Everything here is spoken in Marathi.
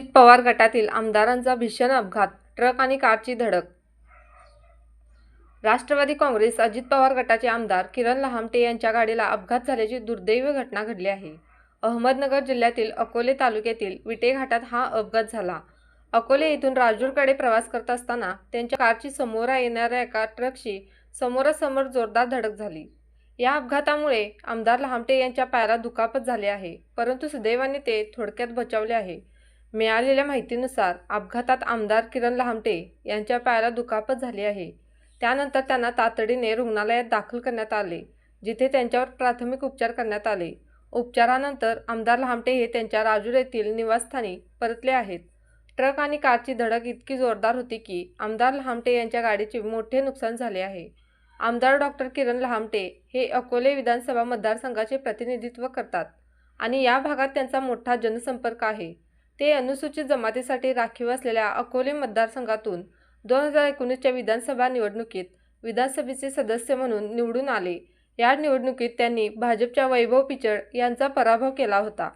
पवार गटातील आमदारांचा भीषण अपघात ट्रक आणि कारची धडक. राष्ट्रवादी काँग्रेस अजित पवार गटाचे आमदार किरण लहामटे यांच्या गाडीला अपघात झाल्याची दुर्दैवी घटना घडली आहे. अहमदनगर जिल्ह्यातील अकोले तालुक्यातील विटे घाटात हा अपघात झाला. अकोले येथून राजूरकडे प्रवास करत असताना त्यांच्या कारची समोर येणाऱ्या एका ट्रकशी समोरासमोर जोरदार धडक झाली. या अपघातामुळे आमदार लहामटे यांच्या पायाला दुखापत झाली आहे परंतु सुदैवाने ते थोडक्यात बचावले आहे. मिळालेल्या माहितीनुसार अपघातात आमदार किरण लहामटे यांच्या पायाला दुखापत झाली आहे. त्यानंतर त्यांना तातडीने रुग्णालयात दाखल करण्यात आले जिथे त्यांच्यावर प्राथमिक उपचार करण्यात आले. उपचारानंतर आमदार लहामटे हे त्यांच्या राजूर येथील निवासस्थानी परतले आहेत. ट्रक आणि कारची धडक इतकी जोरदार होती की आमदार लहामटे यांच्या गाडीचे मोठे नुकसान झाले आहे. आमदार डॉक्टर किरण लहामटे हे अकोले विधानसभा मतदारसंघाचे प्रतिनिधित्व करतात आणि या भागात त्यांचा मोठा जनसंपर्क आहे. ते अनुसूचित जमातीसाठी राखीव असलेल्या अकोले मतदारसंघातून दोन हजार एकोणीसच्या विधानसभा निवडणुकीत विधानसभेचे सदस्य म्हणून निवडून आले. या निवडणुकीत त्यांनी भाजपच्या वैभव पिचड यांचा पराभव केला होता.